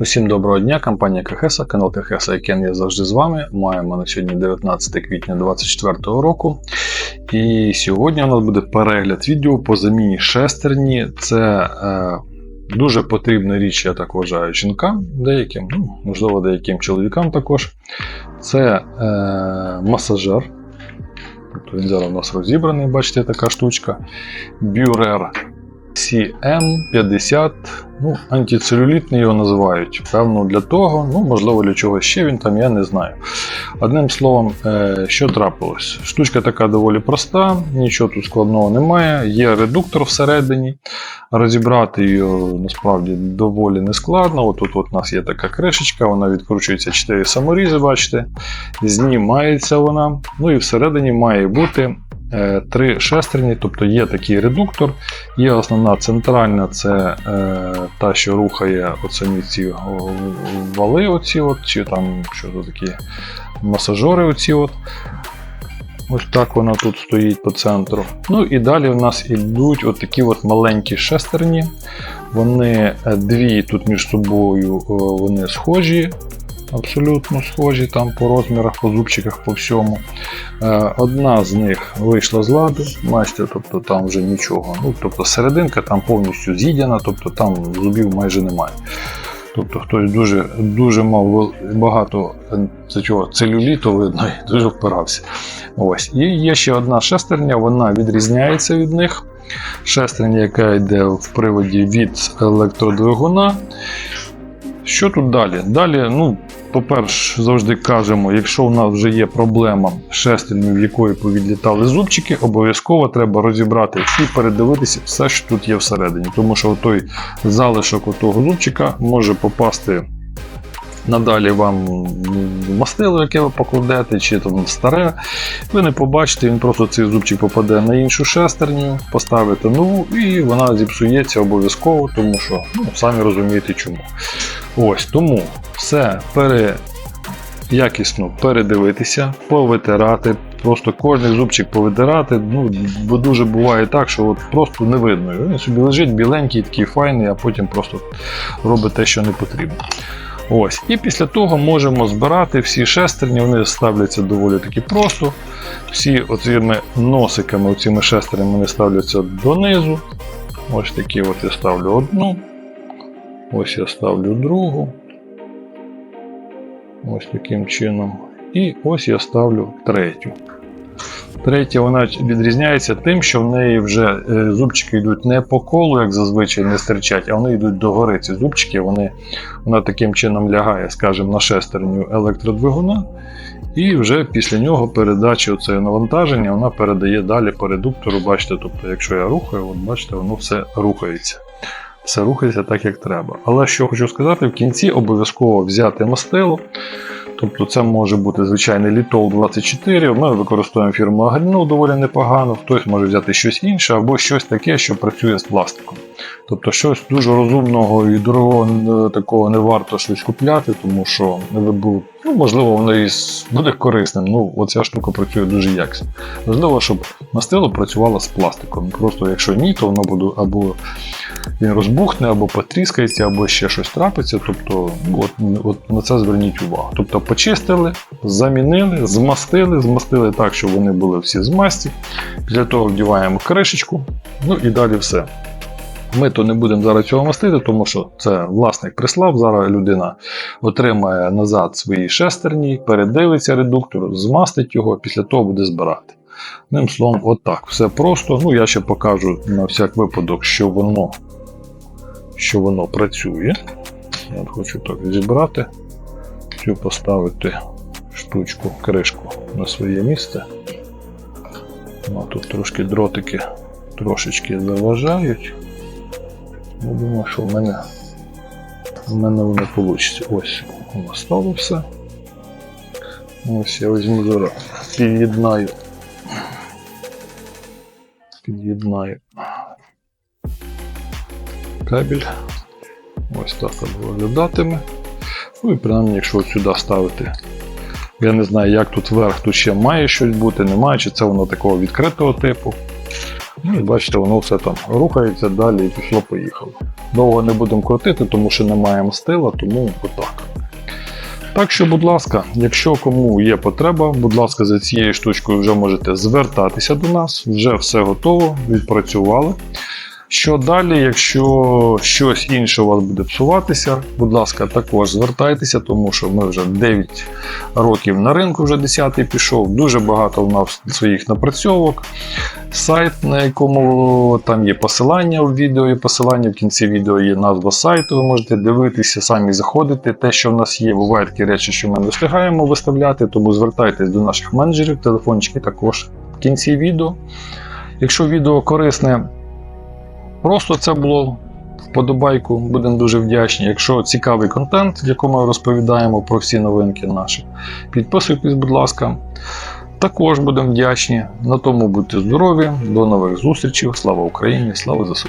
Усім доброго дня, компанія Кахеса, канал Кахеса і Кен я завжди з вами. Маємо на сьогодні 19 квітня 2024 року. І сьогодні у нас буде перегляд відео по заміні шестерні. Це е, дуже потрібна річ, я так вважаю, жінкам деяким, ну, можливо, деяким чоловікам також. Це е, масажер. Тобто він зараз у нас розібраний, бачите, така штучка. Бюрер CM50, ну, антицелюлітний його називають. Певно, для того, ну, можливо, для чого ще він там, я не знаю. Одним словом, е, що трапилось? Штучка така доволі проста, нічого тут складного немає. Є редуктор всередині. Розібрати її насправді доволі нескладно. От тут у нас є така кришечка, вона відкручується 4 саморізи, бачите. Знімається вона. Ну і всередині має бути три шестерні, тобто є такий редуктор. Є основна центральна, це е, та, що рухає оцені ці вали, оці от, чи там що то такі масажори. Оці от. Ось так вона тут стоїть по центру. Ну і далі в нас ідуть от такі от маленькі шестерні. Вони е, дві тут між собою е, вони схожі, абсолютно схожі там по розмірах, по зубчиках, по всьому. Е, Одна з них вийшла з ладу, бачите, тобто там вже нічого. Ну, тобто серединка там повністю з'їдена, тобто там зубів майже немає. Тобто хтось дуже, дуже мав багато е, це чого, целюліту видно і дуже впирався. Ось. І є ще одна шестерня, вона відрізняється від них. Шестерня, яка йде в приводі від електродвигуна. Що тут далі? Далі, ну, по-перше, завжди кажемо, якщо у нас вже є проблема шестерню, в якої повідлітали зубчики, обов'язково треба розібрати і передивитися все, що тут є всередині. Тому що той залишок того зубчика може попасти надалі вам в мастило, яке ви покладете, чи там старе. Ви не побачите, він просто цей зубчик попаде на іншу шестерню, поставите нову, і вона зіпсується обов'язково, тому що ну, самі розумієте чому. Ось тому все пере... якісно передивитися, повитирати. Просто кожен зубчик повитирати. Ну, бо дуже буває так, що от просто не видно. Він собі лежить біленький, такий файний, а потім просто робить те, що не потрібно. Ось. І після того можемо збирати всі шестерні, вони ставляться доволі таки просто. Всі оцими носиками, оцими шестернями вони ставляться донизу. Ось такі от я ставлю одну. Ось я ставлю другу. Ось таким чином. І ось я ставлю третю. Третя вона відрізняється тим, що в неї вже е, зубчики йдуть не по колу, як зазвичай не стирчать, а вони йдуть догори. Ці зубчики, вони, вона таким чином лягає, скажімо, на шестерню електродвигуна. І вже після нього передачі оцеї навантаження вона передає далі по редуктору. Бачите, тобто, якщо я рухаю, от бачите, воно все рухається. Все рухається так, як треба. Але що хочу сказати, в кінці обов'язково взяти мастило. Тобто це може бути звичайний літол 24. Ми використовуємо фірму Агрінол доволі непогано. Хтось може взяти щось інше або щось таке, що працює з пластиком. Тобто щось дуже розумного і дорогого е, такого не варто щось купляти, тому що ви ну, можливо воно і буде корисним. Ну, оця штука працює дуже якісно. Важливо, щоб мастило працювало з пластиком. Просто якщо ні, то воно буде або він розбухне, або потріскається, або ще щось трапиться. Тобто, ну, от, от на це зверніть увагу. Тобто почистили, замінили, змастили, змастили так, щоб вони були всі з масті. Після того вдіваємо кришечку, ну і далі все. Ми то не будемо зараз цього мастити, тому що це власник прислав. Зараз людина отримає назад свої шестерні, передивиться редуктор, змастить його, після того буде збирати. Одним словом, отак. Все просто. Ну, я ще покажу на всяк випадок, що воно, що воно працює. Я хочу так зібрати, цю поставити штучку, кришку на своє місце. Ну, тут трошки дротики трошечки заважають. Я думаю, що в мене, в мене воно вийде. Ось воно стало все. Ось я візьму зараз, під'єднаю. Під'єднаю кабель. Ось так виглядатиме. Ну і принаймні, якщо сюди ставити. Я не знаю, як тут вверх, тут ще має щось бути, немає, чи це воно такого відкритого типу. Ну, і бачите, воно все там рухається далі і пішло-поїхало. Довго не будемо крутити, тому що немає стила, тому отак. Так що, будь ласка, якщо кому є потреба, будь ласка, за цією штучкою вже можете звертатися до нас, вже все готово, відпрацювали. Що далі, якщо щось інше у вас буде псуватися, будь ласка, також звертайтеся, тому що ми вже 9 років на ринку, вже 10 пішов. Дуже багато в нас своїх напрацьовок. Сайт, на якому там є посилання в відео, і посилання в кінці відео є назва сайту. Ви можете дивитися, самі заходити. Те, що в нас є, бувають такі речі, що ми не встигаємо виставляти, тому звертайтесь до наших менеджерів, телефончики також в кінці відео. Якщо відео корисне, Просто це було вподобайку, будемо дуже вдячні. Якщо цікавий контент, в якому розповідаємо про всі новинки наші, підписуйтесь, будь ласка. Також будемо вдячні. На тому будьте здорові, до нових зустрічей. Слава Україні! Слава ЗСУ!